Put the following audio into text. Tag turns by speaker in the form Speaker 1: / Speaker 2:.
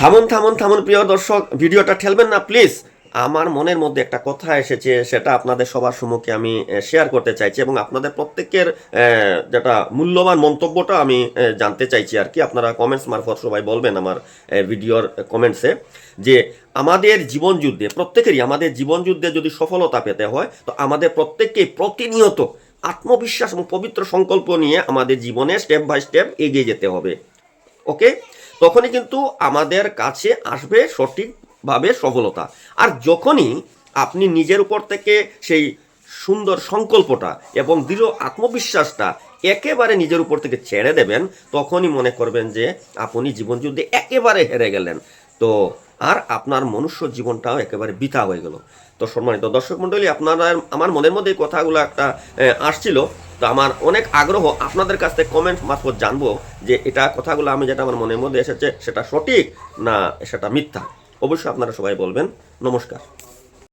Speaker 1: থামুন থামুন থামুন, প্রিয় দর্শক, ভিডিওটা ঠেলবেন না, প্লিজ। আমার মনের মধ্যে একটা কথা এসেছে, সেটা আপনাদের সবার সম্মুখে আমি শেয়ার করতে চাইছি এবং আপনাদের প্রত্যেকের যেটা মূল্যবান মন্তব্যটা আমি জানতে চাইছি আর কি। আপনারা কমেন্টস মারফত সবাই বলবেন আমার ভিডিওর কমেন্টসে যে আমাদের জীবন যুদ্ধে, প্রত্যেকেরই আমাদের জীবন যুদ্ধে যদি সফলতা পেতে হয়, তো আমাদের প্রত্যেককেই প্রতিনিয়ত আত্মবিশ্বাস এবং পবিত্র সংকল্প নিয়ে আমাদের জীবনে স্টেপ বাই স্টেপ এগিয়ে যেতে হবে। ওকে তখনই কিন্তু আমাদের কাছে আসবে সঠিকভাবে সফলতা। আর যখনই আপনি নিজের উপর থেকে সেই সুন্দর সংকল্পটা এবং দৃঢ় আত্মবিশ্বাসটা একেবারে নিজের উপর থেকে ছেড়ে দেবেন, তখনই মনে করবেন যে আপনি জীবনযুদ্ধে একেবারে হেরে গেলেন। তো আর আপনার মনুষ্য জীবনটাও একেবারে বৃথা হয়ে গেল। তো সম্মানিত দর্শক মণ্ডলী, আপনারা, আমার মনের মধ্যে কথাগুলো একটা আসছিল। তো আমার অনেক আগ্রহ আপনাদের কাছ থেকে কমেন্ট মারফত জানব যে এটা কথাগুলো আমি যেটা আমার মনের মধ্যে এসেছে সেটা সঠিক না সেটা মিথ্যা। অবশ্যই আপনারা সবাই বলবেন। নমস্কার।